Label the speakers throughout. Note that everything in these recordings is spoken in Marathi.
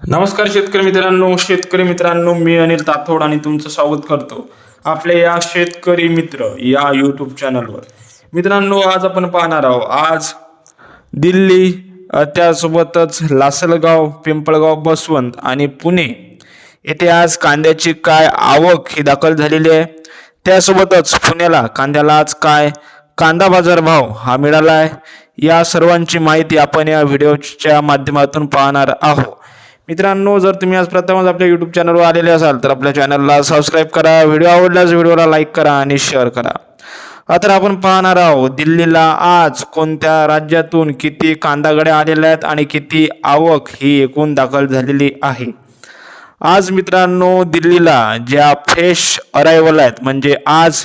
Speaker 1: नमस्कार शेतकरी मित्रांनो शेतकरी मित्रांनो मी अनिल ताथोड आणि तुमचं स्वागत करतो आपल्या या शेतकरी मित्र या यूट्यूब चॅनलवर मित्रांनो आज आपण पाहणार आहोत आज दिल्ली त्यासोबतच लासलगाव पिंपळगाव बसवंत आणि पुणे येथे आज कांद्याची काय आवक ही दाखल झालेली आहे. त्यासोबतच पुण्याला कांद्याला आज काय कांदा बाजार भाव हा मिळाला आहे. या सर्वांची माहिती आपण या व्हिडिओच्या माध्यमातून पाहणार आहोत. मित्रांनो जर तुम्ही आज प्रथमच आपल्या यूट्यूब चॅनलवर आलेले असाल तर आपल्या चॅनलला सबस्क्राईब करा व्हिडिओ आवडल्यास व्हिडिओला लाईक करा आणि शेअर करा. आता आपण पाहणार आहोत दिल्लीला आज कोणत्या राज्यातून किती कांदागडे आलेल्या आहेत आणि किती आवक ही एकूण दाखल झालेली आहे? आज मित्रांनो दिल्लीला ज्या फ्रेश अरायवल आहेत म्हणजे आज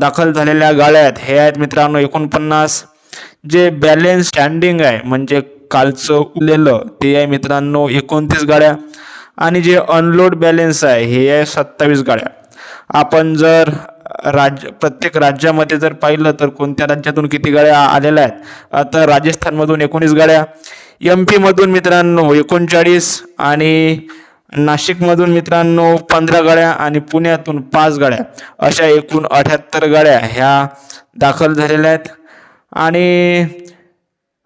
Speaker 1: दाखल झालेल्या गाड्या आहेत हे आहेत मित्रांनो एकोणपन्नास. जे बॅलेन्स स्टँडिंग आहे म्हणजे कालचं उरलेलं ते आहे मित्रांनो एकोणतीस गाड्या. आणि जे अनलोड बॅलेन्स आहे हे आहे सत्तावीस गाड्या. आपण जर राज्य प्रत्येक राज्यामध्ये जर पाहिलं तर कोणत्या राज्यातून किती गाड्या आलेल्या आहेत? आता राजस्थानमधून एकोणीस गाड्या एम पीमधून मित्रांनो एकोणचाळीस आणि नाशिकमधून मित्रांनो पंधरा गाड्या आणि पुण्यातून पाच गाड्या. अशा एकूण अठ्याहत्तर गाड्या ह्या दाखल झालेल्या आहेत. आणि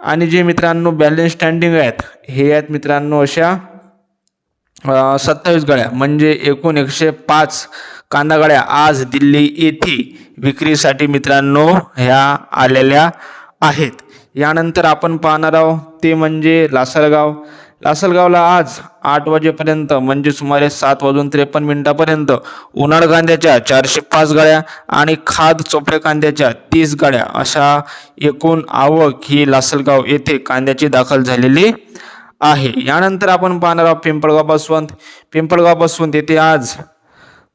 Speaker 1: आणि जे मित्रांनो बॅलेन्स स्टँडिंग आहेत हे आहेत मित्रांनो अशा सत्तावीस गळ्या. म्हणजे एकूण एकशे पाच कांदा गळ्या आज दिल्ली येथे विक्रीसाठी मित्रांनो ह्या आलेल्या आहेत. यानंतर आपण पाहणार आहोत ते म्हणजे लासलगाव लासलगावला आज आठ वाजेपर्यंत म्हणजे सुमारे सात वाजून त्रेपन्न मिनिटापर्यंत उन्हाळ कांद्याच्या चारशे पाच गाड्या आणि खाद चोपड्या कांद्याच्या तीस गाड्या अशा एकूण आवक ही लासलगाव येथे कांद्याची दाखल झालेली आहे. यानंतर आपण पाहणार आहोत पिंपळगाव बसवंत. पिंपळगाव बसवंत येथे आज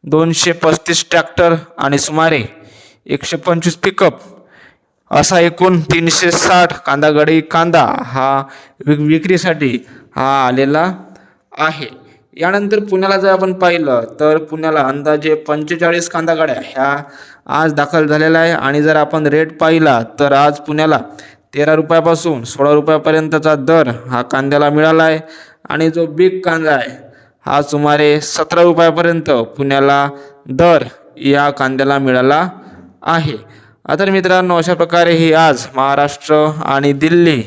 Speaker 1: दोनशे पस्तीस ट्रॅक्टर आणि सुमारे एकशे पंचवीस पिकअप असा एकूण तीनशे साठ कांदा गडी कांदा हा विक विक्रीसाठी हा आलेला आहे. यानंतर पुण्याला जर आपण पाहिलं तर पुण्याला अंदाजे पंचेचाळीस कांदा गाड्या ह्या आज दाखल झालेल्या आहे. आणि जर आपण रेट पाहिला तर आज पुण्याला तेरा रुपयापासून सोळा रुपयापर्यंतचा दर हा कांद्याला मिळाला आहे. आणि जो बिग कांदा आहे हा सुमारे सतरा रुपयापर्यंत पुण्याला दर या कांद्याला मिळाला आहे. आता मित्रांनो अशा प्रकारे ही आज महाराष्ट्र आणि दिल्ली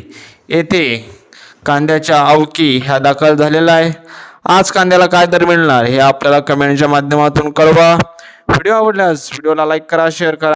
Speaker 1: येथे कांद्याच्या आवकी ह्या दाखल झालेला आहे. आज कांद्याला काय दर मिळणार हे आपल्याला कमेंटच्या माध्यमातून कळवा. व्हिडिओ आवडल्यास व्हिडिओला लाईक करा शेअर करा.